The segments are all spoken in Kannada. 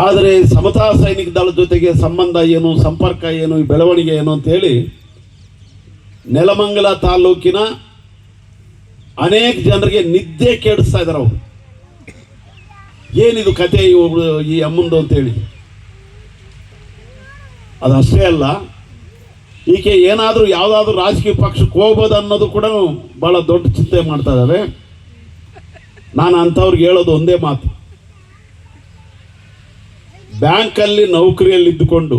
ಆದರೆ ಸಮತಾ ಸೈನಿಕ ದಳದ ಜೊತೆಗೆ ಸಂಬಂಧ ಏನು, ಸಂಪರ್ಕ ಏನು ಬೆಳವಣಿಗೆ ಏನು ಅಂತೇಳಿ ನೆಲಮಂಗಲ ತಾಲೂಕಿನ ಅನೇಕ ಜನರಿಗೆ ನಿದ್ದೆ ಕೆಡಿಸ್ತಾ ಇದ್ದಾರೆ ಅವರು. ಏನಿದು ಕತೆ ಈ ಅಮ್ಮಂದು ಅಂತೇಳಿ ಅದು ಅಷ್ಟೇ ಅಲ್ಲ, ಈಕೆ ಏನಾದರೂ ಯಾವುದಾದ್ರೂ ರಾಜಕೀಯ ಪಕ್ಷಕ್ಕೆ ಹೋಗ್ಬೋದು ಅನ್ನೋದು ಕೂಡ ಭಾಳ ದೊಡ್ಡ ಚಿಂತೆ ಮಾಡ್ತಾ ಇದ್ದಾರೆ. ನಾನು ಅಂಥವ್ರಿಗೆ ಹೇಳೋದು ಒಂದೇ ಮಾತು. ಬ್ಯಾಂಕಲ್ಲಿ ನೌಕರಿಯಲ್ಲಿದ್ದುಕೊಂಡು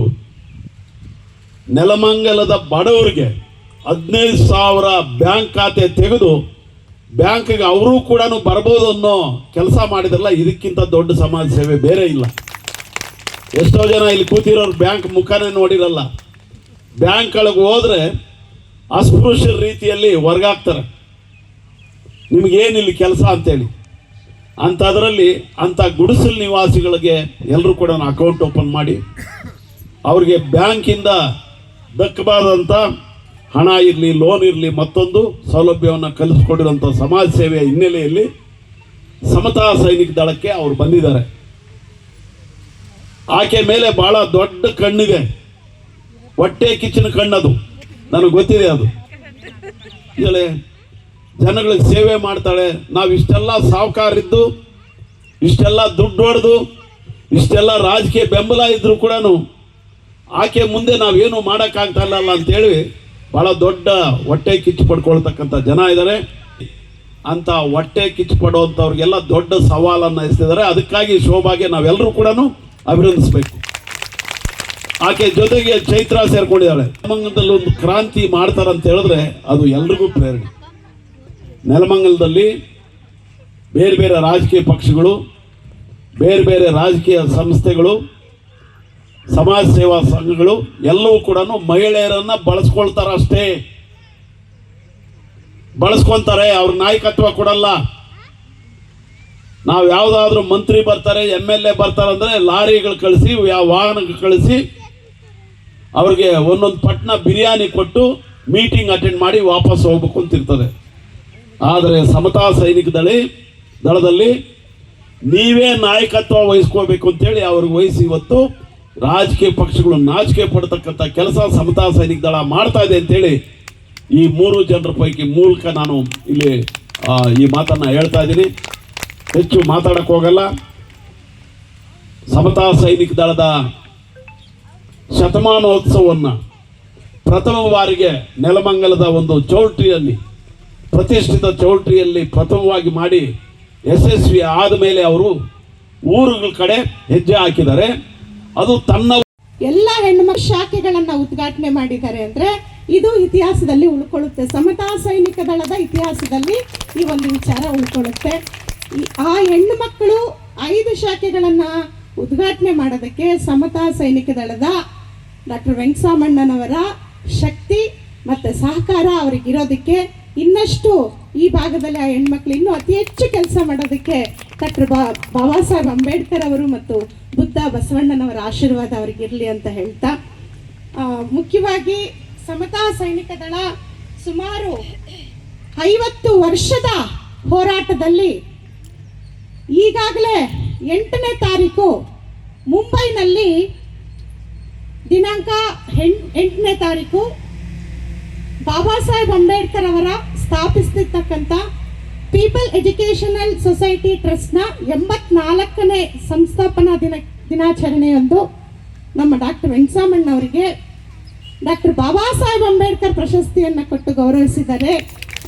ನೆಲಮಂಗಲದ ಬಡವರಿಗೆ ಹದಿನೈದು ಸಾವಿರ ಬ್ಯಾಂಕ್ ಖಾತೆ ತೆಗೆದು ಬ್ಯಾಂಕ್ಗೆ ಅವರು ಕೂಡ ಬರ್ಬೋದು ಅನ್ನೋ ಕೆಲಸ ಮಾಡಿದ್ರಲ್ಲ, ಇದಕ್ಕಿಂತ ದೊಡ್ಡ ಸಮಾಜ ಸೇವೆ ಬೇರೆ ಇಲ್ಲ. ಎಷ್ಟೋ ಜನ ಇಲ್ಲಿ ಕೂತಿರೋರು ಬ್ಯಾಂಕ್ ಮುಖನೇ ನೋಡಿರಲ್ಲ. ಬ್ಯಾಂಕ್ಗಳಿಗೆ ಹೋದರೆ ಅಸ್ಪೃಶ್ಯ ರೀತಿಯಲ್ಲಿ ಹೊರಗಾಗ್ತಾರೆ ನಿಮಗೇನಿಲ್ಲಿ ಕೆಲಸ ಅಂತೇಳಿ. ಅಂಥದ್ರಲ್ಲಿ ಅಂಥ ಗುಡಿಸಲ್ ನಿವಾಸಿಗಳಿಗೆ ಎಲ್ಲರೂ ಕೂಡ ಅಕೌಂಟ್ ಓಪನ್ ಮಾಡಿ, ಅವ್ರಿಗೆ ಬ್ಯಾಂಕಿಂದ ದಕ್ಕಬಾರದಂಥ ಹಣ ಇರಲಿ ಲೋನ್ ಇರಲಿ ಮತ್ತೊಂದು ಸೌಲಭ್ಯವನ್ನು ಕಲಿಸ್ಕೊಂಡಿರೋಂಥ ಸಮಾಜ ಸೇವೆಯ ಹಿನ್ನೆಲೆಯಲ್ಲಿ ಸಮತಾ ಸೈನಿಕ ದಳಕ್ಕೆ ಅವರು ಬಂದಿದ್ದಾರೆ. ಆಕೆ ಮೇಲೆ ಬಹಳ ದೊಡ್ಡ ಕಣ್ಣಿದೆ. ಹೊಟ್ಟೆ ಕಿಚ್ಚಿನ ಕಣ್ಣದು. ನನಗೆ ಗೊತ್ತಿದೆ ಅದು. ಹೇಳಿ. ಜನಗಳಿಗೆ ಸೇವೆ ಮಾಡ್ತಾಳೆ. ನಾವು ಇಷ್ಟೆಲ್ಲ ಸಾವುಕಾರಿದ್ದು ಇಷ್ಟೆಲ್ಲ ದುಡ್ಡು ಹೊಡೆದು, ಇಷ್ಟೆಲ್ಲ ರಾಜಕೀಯ ಬೆಂಬಲ ಇದ್ದರೂ ಕೂಡ ಆಕೆ ಮುಂದೆ ನಾವೇನು ಮಾಡೋಕ್ಕಾಗ್ತಾ ಇಲ್ಲ ಅಂತೇಳಿ ಭಾಳ ದೊಡ್ಡ ಹೊಟ್ಟೆ ಕಿಚ್ಚು ಪಡ್ಕೊಳ್ತಕ್ಕಂಥ ಜನ ಇದ್ದಾರೆ ಅಂತ ಹೊಟ್ಟೆ ಕಿಚ್ಚು ಪಡುವಂಥವ್ರಿಗೆಲ್ಲ ದೊಡ್ಡ ಸವಾಲನ್ನು ಎಸ್ತಿದ್ದಾರೆ ಅದಕ್ಕಾಗಿ ಶೋಭಾಗೆ ನಾವೆಲ್ಲರೂ ಕೂಡ ಅಭಿನಂದಿಸಬೇಕು. ಆಕೆ ಜೊತೆಗೆ ಚೈತ್ರ ಸೇರ್ಕೊಂಡಿದ್ದಾಳೆ. ಒಂದು ಕ್ರಾಂತಿ ಮಾಡ್ತಾರಂತ ಹೇಳಿದ್ರೆ ಅದು ಎಲ್ರಿಗೂ ಪ್ರೇರಣೆ. ನೆಲಮಂಗಲದಲ್ಲಿ ಬೇರೆ ಬೇರೆ ರಾಜಕೀಯ ಪಕ್ಷಗಳು, ಬೇರೆ ಬೇರೆ ರಾಜಕೀಯ ಸಂಸ್ಥೆಗಳು, ಸಮಾಜ ಸೇವಾ ಸಂಘಗಳು ಎಲ್ಲವೂ ಕೂಡ ಮಹಿಳೆಯರನ್ನ ಬಳಸ್ಕೊಳ್ತಾರ ಅಷ್ಟೇ. ಬಳಸ್ಕೊಂತಾರೆ, ಅವ್ರ ನಾಯಕತ್ವ ಕೊಡಲ್ಲ. ನಾವು ಯಾವುದಾದ್ರೂ ಮಂತ್ರಿ ಬರ್ತಾರೆ ಎಂ ಎಲ್ ಎ ಬರ್ತಾರೆ ಅಂದರೆ ಲಾರಿಗಳು ಕಳಿಸಿ ವಾಹನಗಳು ಕಳಿಸಿ, ಅವ್ರಿಗೆ ಒಂದೊಂದು ಪಟ್ನ ಬಿರಿಯಾನಿ ಕೊಟ್ಟು ಮೀಟಿಂಗ್ ಅಟೆಂಡ್ ಮಾಡಿ ವಾಪಸ್ ಹೋಗ್ಬೇಕು ಅಂತಿರ್ತದೆ ಆದರೆ ಸಮತಾ ಸೈನಿಕ ದಳಿ ದಳದಲ್ಲಿ ನೀವೇ ನಾಯಕತ್ವ ವಹಿಸ್ಕೋಬೇಕು ಅಂತೇಳಿ ಅವ್ರಿಗೆ ವಹಿಸಿ ಇವತ್ತು ರಾಜಕೀಯ ಪಕ್ಷಗಳು ನಾಚಿಕೆ ಪಡ್ತಕ್ಕಂಥ ಕೆಲಸ ಸಮತಾ ಸೈನಿಕ ದಳ ಮಾಡ್ತಾ ಇದೆ ಅಂತೇಳಿ ಈ ಮೂರು ಜನರ ಪೈಕಿ ಮೂಲಕ ನಾನು ಇಲ್ಲಿ ಈ ಮಾತನ್ನು ಹೇಳ್ತಾ ಇದ್ದೀನಿ. ಹೆಚ್ಚು ಮಾತಾಡಕ್ಕೆ ಹೋಗಲ್ಲ. ಸಮತಾ ಸೈನಿಕ ದಳದ ಶತಮಾನೋತ್ಸವವನ್ನು ಪ್ರಥಮ ಬಾರಿಗೆ ನೆಲಮಂಗಲದ ಒಂದು ಚೌಲ್ಟ್ರಿಯಲ್ಲಿ ಪ್ರತಿಷ್ಠಿತ ಚೌಲ್ಟ್ರಿಯಲ್ಲಿ ಪ್ರಥಮವಾಗಿ ಮಾಡಿ ಯಶಸ್ವಿ ಆದ ಮೇಲೆ ಅವರು ಊರುಗಳ ಕಡೆ ಹೆಜ್ಜೆ ಹಾಕಿದ್ದಾರೆ. ಅದು ತನ್ನ ಎಲ್ಲ ಹೆಣ್ಣುಮಕ್ಕಳ ಶಾಖೆಗಳನ್ನ ಉದ್ಘಾಟನೆ ಮಾಡಿದ್ದಾರೆ ಅಂದ್ರೆ ಇದು ಇತಿಹಾಸದಲ್ಲಿ ಉಳ್ಕೊಳ್ಳುತ್ತೆ. ಸಮತಾ ಸೈನಿಕ ದಳದ ಇತಿಹಾಸದಲ್ಲಿ ಈ ಒಂದು ವಿಚಾರ ಉಳ್ಕೊಳ್ಳುತ್ತೆ. ಆ ಹೆಣ್ಣು ಮಕ್ಕಳು ಐದು ಶಾಖೆಗಳನ್ನ ಉದ್ಘಾಟನೆ ಮಾಡೋದಕ್ಕೆ ಸಮತಾ ಸೈನಿಕ ದಳದ ಡಾಕ್ಟರ್ ವೆಂಕಸಾಮಣ್ಣನವರ ಶಕ್ತಿ ಮತ್ತೆ ಸಹಕಾರ ಅವರಿಗಿರೋದಕ್ಕೆ ಇನ್ನಷ್ಟು ಈ ಭಾಗದಲ್ಲಿ ಆ ಹೆಣ್ಮಕ್ಳು ಇನ್ನೂ ಅತಿ ಹೆಚ್ಚು ಕೆಲಸ ಮಾಡೋದಕ್ಕೆ ಡಾಕ್ಟರ್ ಬಾ ಬಾಬಾ ಸಾಹೇಬ್ ಅಂಬೇಡ್ಕರ್ ಅವರು ಮತ್ತು ಬುದ್ಧ ಬಸವಣ್ಣನವರ ಆಶೀರ್ವಾದ ಅವರಿಗಿರಲಿ ಅಂತ ಹೇಳ್ತಾ. ಮುಖ್ಯವಾಗಿ ಸಮತಾ ಸೈನಿಕ ದಳ ಸುಮಾರು ಐವತ್ತು ವರ್ಷದ ಹೋರಾಟದಲ್ಲಿ ಈಗಾಗಲೇ ಎಂಟನೇ ತಾರೀಕು ಮುಂಬೈನಲ್ಲಿ ದಿನಾಂಕ ಎಂಟನೇ ತಾರೀಕು ಬಾಬಾ ಸಾಹೇಬ್ ಅಂಬೇಡ್ಕರ್ ಅವರ ಸ್ಥಾಪಿಸ್ತಿರ್ತಕ್ಕಂಥ ಪೀಪಲ್ ಎಜುಕೇಷನಲ್ ಸೊಸೈಟಿ ಟ್ರಸ್ಟ್ನ ಎಂಬತ್ನಾಲ್ಕನೇ ಸಂಸ್ಥಾಪನಾ ದಿನ, ದಿನಾಚರಣೆಯೊಂದು ನಮ್ಮ ಡಾಕ್ಟರ್ ವೆಂಕಸಾಮಣ್ಣ ಅವರಿಗೆ ಡಾಕ್ಟರ್ ಬಾಬಾ ಸಾಹೇಬ್ ಅಂಬೇಡ್ಕರ್ ಪ್ರಶಸ್ತಿಯನ್ನು ಕೊಟ್ಟು ಗೌರವಿಸಿದ್ದಾರೆ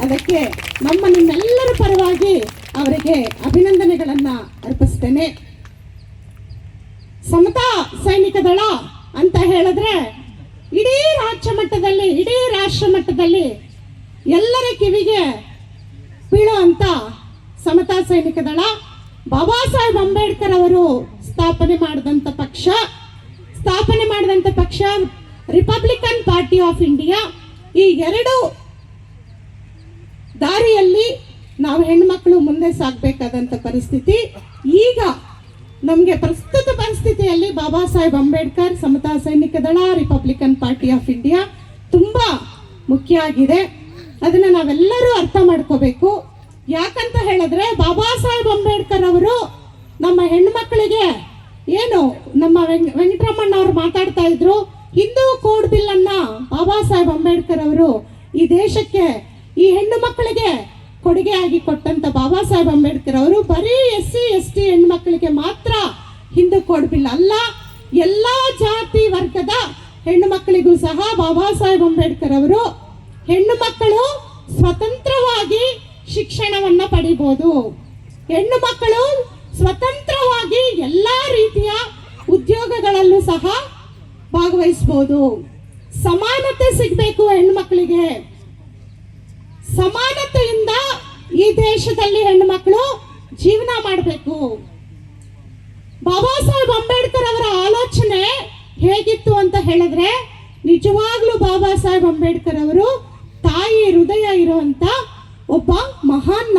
ಅದಕ್ಕೆ ನಮ್ಮ ನಿಮ್ಮೆಲ್ಲರ ಪರವಾಗಿ ಅವರಿಗೆ ಅಭಿನಂದನೆಗಳನ್ನು ಅರ್ಪಿಸ್ತೇನೆ. ಸಮತಾ ಸೈನಿಕ ದಳ ಅಂತ ಹೇಳಿದ್ರೆ ಇಡೀ ರಾಜ್ಯ ಮಟ್ಟದಲ್ಲಿ, ಇಡೀ ರಾಷ್ಟ್ರ ಮಟ್ಟದಲ್ಲಿ ಎಲ್ಲರ ಕಿವಿಗೆ ಬೀಳೋ ಅಂತ ಸಮತಾ ಸೈನಿಕ ದಳ, ಬಾಬಾ ಸಾಹೇಬ್ ಅಂಬೇಡ್ಕರ್ ಅವರು ಸ್ಥಾಪನೆ ಮಾಡಿದಂಥ ಪಕ್ಷ, ಸ್ಥಾಪನೆ ಮಾಡಿದಂಥ ಪಕ್ಷ ರಿಪಬ್ಲಿಕನ್ ಪಾರ್ಟಿ ಆಫ್ ಇಂಡಿಯಾ ಈ ಎರಡು ದಾರಿಯಲ್ಲಿ ನಾವು ಹೆಣ್ಮಕ್ಳು ಮುಂದೆ ಸಾಗಬೇಕಾದಂಥ ಪರಿಸ್ಥಿತಿ. ಈಗ ನಮಗೆ ಪ್ರಸ್ತುತ ಪರಿಸ್ಥಿತಿಯಲ್ಲಿ ಬಾಬಾ ಸಾಹೇಬ್ ಅಂಬೇಡ್ಕರ್, ಸಮತಾ ಸೈನಿಕ ದಳ ರಿಪಬ್ಲಿಕನ್ ಪಾರ್ಟಿ ಆಫ್ ಇಂಡಿಯಾ ತುಂಬ ಮುಖ್ಯ ಆಗಿದೆ. ಅದನ್ನು ನಾವೆಲ್ಲರೂ ಅರ್ಥ ಮಾಡ್ಕೋಬೇಕು. ಯಾಕಂತ ಹೇಳಿದ್ರೆ ಬಾಬಾ ಸಾಹೇಬ್ ಅಂಬೇಡ್ಕರ್ ಅವರು ನಮ್ಮ ಹೆಣ್ಮಕ್ಳಿಗೆ ಏನು ನಮ್ಮ ವೆಂಕ್ ವೆಂಕಟರಮಣ್ಣ ಅವರು ಮಾತಾಡ್ತಾ ಇದ್ರು, ಹಿಂದೂ ಕೋಡ್ ಬಿಲ್ ಅನ್ನ ಬಾಬಾ ಸಾಹೇಬ್ ಅಂಬೇಡ್ಕರ್ ಅವರು ಈ ದೇಶಕ್ಕೆ, ಈ ಹೆಣ್ಣು ಮಕ್ಕಳಿಗೆ ಕೊಡುಗೆ ಆಗಿ ಕೊಟ್ಟಂತ ಬಾಬಾ ಸಾಹೇಬ್ ಅಂಬೇಡ್ಕರ್ ಅವರು ಬರೀ ಎಸ್ ಸಿ ಎಸ್ ಟಿ ಹೆಣ್ಣು ಮಕ್ಕಳಿಗೆ ಮಾತ್ರ ಹಿಂದೂ ಕೋಡ್ ಬಿಲ್ ಅಲ್ಲ, ಎಲ್ಲ ಜಾತಿ ವರ್ಗದ ಹೆಣ್ಣು ಮಕ್ಕಳಿಗೂ ಸಹ ಬಾಬಾ ಸಾಹೇಬ್ ಅಂಬೇಡ್ಕರ್ ಅವರು ಹೆಣ್ಣು ಮಕ್ಕಳು ಸ್ವತಂತ್ರವಾಗಿ ಶಿಕ್ಷಣವನ್ನ ಪಡಿಬೋದು. ಹೆಣ್ಣು ಮಕ್ಕಳು ಸ್ವತಂತ್ರವಾಗಿ ಎಲ್ಲಾ ರೀತಿಯ ಉದ್ಯೋಗಗಳಲ್ಲೂ ಸಹ ಭಾಗವಹಿಸಬಹುದು ಸಮಾನತೆ ಸಿಗಬೇಕು ಹೆಣ್ಣು ಮಕ್ಕಳಿಗೆ. ಸಮಾನತೆಯಿಂದ ಈ ದೇಶದಲ್ಲಿ ಹೆಣ್ಣು ಮಕ್ಕಳು ಜೀವನ ಮಾಡಬೇಕು. ಬಾಬಾ ಸಾಹೇಬ್ ಅಂಬೇಡ್ಕರ್ ಅವರ ಆಲೋಚನೆ ಹೇಗಿತ್ತು ಅಂತ ಹೇಳಿದ್ರೆ, ನಿಜವಾಗ್ಲೂ ಬಾಬಾ ಸಾಹೇಬ್ ಅಂಬೇಡ್ಕರ್ ಅವರು ತಾಯಿ ಹೃದಯ ಇರುವಂತ ಒಬ್ಬ ಮಹಾನ್